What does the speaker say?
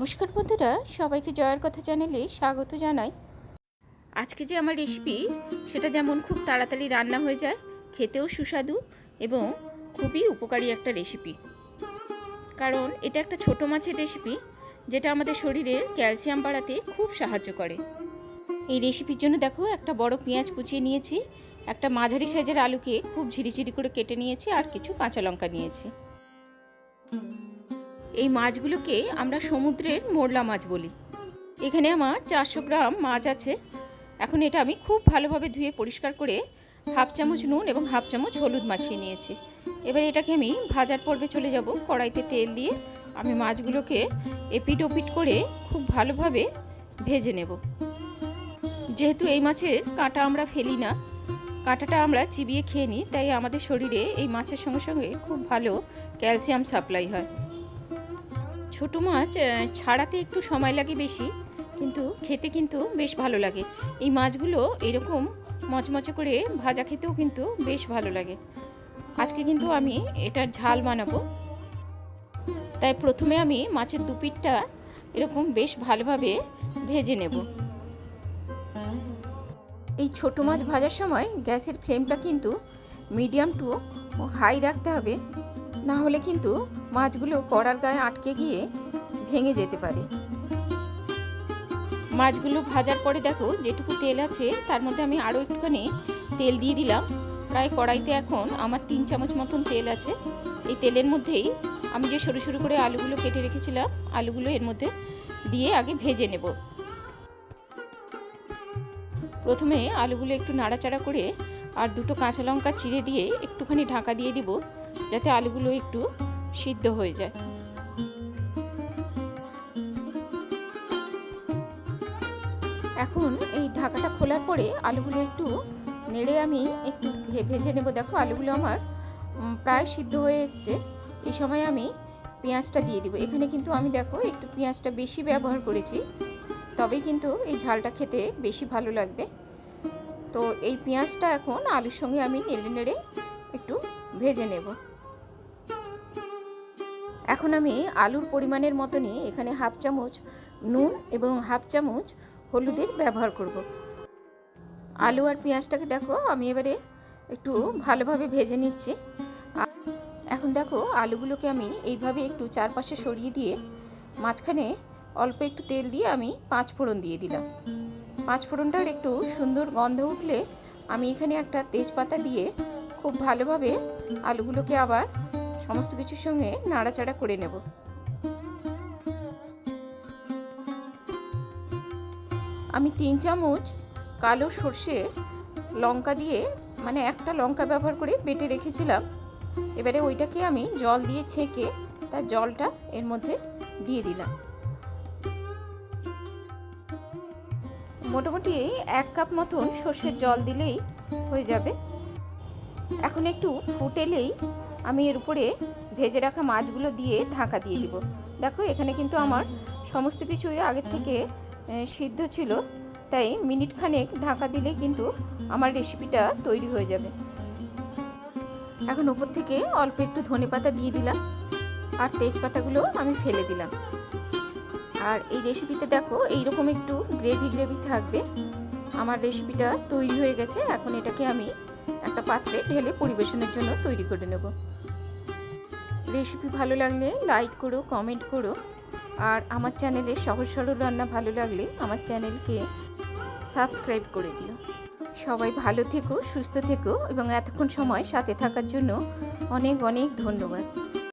নমস্কার বন্ধুরা, সবাইকে জয়ের কথা চ্যানেলে স্বাগত জানাই। আজকে যে আমার রেসিপি সেটা যেমন খুব তাড়াতাড়ি রান্না হয়ে যায়, খেতেও সুস্বাদু এবং খুবই উপকারী একটা রেসিপি কারণ এটা একটা ছোট মাছের রেসিপি যেটা আমাদের শরীরের ক্যালসিয়াম বাড়াতে খুব সাহায্য করে। এই রেসিপির জন্য দেখো, একটা বড় পেঁয়াজ কুচিয়ে নিয়েছি, একটা মাঝারি সাইজের আলুকে খুব ঝিরিঝিরি করে কেটে নিয়েছি আর কিছু কাঁচা লঙ্কা নিয়েছি। এই মাছগুলোকে আমরা সমুদ্রের মোরলা মাছ বলি। এখানে আমার চারশো গ্রাম মাছ আছে। এখন এটা আমি খুব ভালোভাবে ধুয়ে পরিষ্কার করে হাফ চামচ নুন এবং হাফ চামচ হলুদ মাখিয়ে নিয়েছি। এবার এটাকে আমি ভাজার পর্বে চলে যাব কড়াইতে তেল দিয়ে। আমি মাছগুলোকে এপিট ওপিট করে খুব ভালোভাবে ভেজে নেব। যেহেতু এই মাছের কাঁটা আমরা ফেলি না, কাঁটাটা আমরা চিবিয়ে খেয়ে নিই, তাই আমাদের শরীরে এই মাছের সঙ্গে সঙ্গে খুব ভালো ক্যালসিয়াম সাপ্লাই হয়। ছোট মাছ ছাড়াতে একটু সময় লাগে বেশি, কিন্তু খেতে কিন্তু বেশ ভালো লাগে। এই মাছগুলো এরকম মচমচে করে ভাজা খেতেও কিন্তু বেশ ভালো লাগে। আজকে কিন্তু আমি এটার ঝাল বানাবো। তাই প্রথমে আমি মাছের দুপিটটা এরকম বেশ ভালোভাবে ভেজে নেব। এই ছোট মাছ ভাজার সময় গ্যাসের ফ্লেমটা কিন্তু মিডিয়াম টু হাই রাখতে হবে। না হলে কিন্তু মাছগুলো কড়ার গায়ে আটকে গিয়ে ভেঙে যেতে পারে। মাছগুলো ভাজার পরে দেখো যেটুকু তেল আছে, তার মধ্যে আমি আরও একটুখানি তেল দিয়ে দিলাম। প্রায় কড়াইতে এখন আমার তিন চামচ মতন তেল আছে। এই তেলের মধ্যেই আমি যে সরু সরু করে আলুগুলো কেটে রেখেছিলাম, আলুগুলো এর মধ্যে দিয়ে আগে ভেজে নেব। প্রথমে আলুগুলো একটু নাড়াচাড়া করে আর দুটো কাঁচা লঙ্কা চিড়ে দিয়ে একটুখানি ঢাকা দিয়ে দিব। যাতে আলুগুলো একটু সিদ্ধ হয়ে যায়। এখন এই ঢাকাটা খোলার পরে আলুগুলো একটু নেড়ে আমি একটু ভেজে নেব। দেখো, আলুগুলো আমার প্রায় সিদ্ধ হয়ে এসছে। এই সময় আমি পেঁয়াজটা দিয়ে দিব। এখানে কিন্তু আমি দেখো, একটু পেঁয়াজটা বেশি ব্যবহার করেছি। তবে কিন্তু এই ঝালটা খেতে বেশি ভালো লাগবে। তো এই পেঁয়াজটা এখন আলুর সঙ্গে আমি নেড়ে নেড়ে একটু ভেজে নেব। এখন আমি আলুর পরিমাণের মতনই এখানে হাফ চামচ নুন এবং হাফ চামচ হলুদের ব্যবহার করব। আলু আর পেঁয়াজটাকে দেখো, আমি এবারে একটু ভালোভাবে ভেজে নিচ্ছি। এখন দেখো, আলুগুলোকে আমি এইভাবে একটু চারপাশে সরিয়ে দিয়ে মাঝখানে অল্প একটু তেল দিয়ে আমি পাঁচ ফোড়ন দিয়ে দিলাম। পাঁচ ফোড়নটার একটু সুন্দর গন্ধ উঠলে আমি এখানে একটা তেজপাতা দিয়ে খুব ভালোভাবে আলুগুলোকে আবার সমস্ত কিছুর সঙ্গে নাড়াচাড়া করে নেব। আমি তিন চামচ কালো সর্ষে লঙ্কা দিয়ে মানে একটা লঙ্কা ব্যবহার করে বেটে রেখেছিলাম। এবারে ওইটাকে আমি জল দিয়ে ছেঁকে তার জলটা এর মধ্যে দিয়ে দিলাম। মোটামুটি এক কাপ মতন সর্ষের জল দিলেই হয়ে যাবে। এখন একটু ফুটেলেই আমি এর উপরে ভেজে রাখা মাছগুলো দিয়ে ঢাকা দিয়ে দিব। দেখো, এখানে কিন্তু আমার সমস্ত কিছুই আগের থেকে সিদ্ধ ছিল। তাই মিনিট খানেক ঢাকা দিলেই কিন্তু আমার রেসিপিটা তৈরি হয়ে যাবে। এখন উপর থেকে অল্প একটু ধনে পাতা দিয়ে দিলাম আর তেজপাতাগুলো আমি ফেলে দিলাম। আর এই রেসিপিতে দেখো, এইরকম একটু গ্রেভি গ্রেভি থাকবে। আমার রেসিপিটা তৈরি হয়ে গেছে। এখন এটাকে আমি একটা পাত্রে ঢেলে পরিবেশনের জন্য তৈরি করে নেব। রেসিপি ভালো লাগলে লাইক করো কমেন্ট করো। আর আমার চ্যানেলে সহজ সরল রান্না ভালো লাগলে আমার চ্যানেলকে সাবস্ক্রাইব করে দিও। সবাই ভালো থেকো, সুস্থ থেকো এবং এতক্ষণ সময় সাথে থাকার জন্য অনেক অনেক ধন্যবাদ।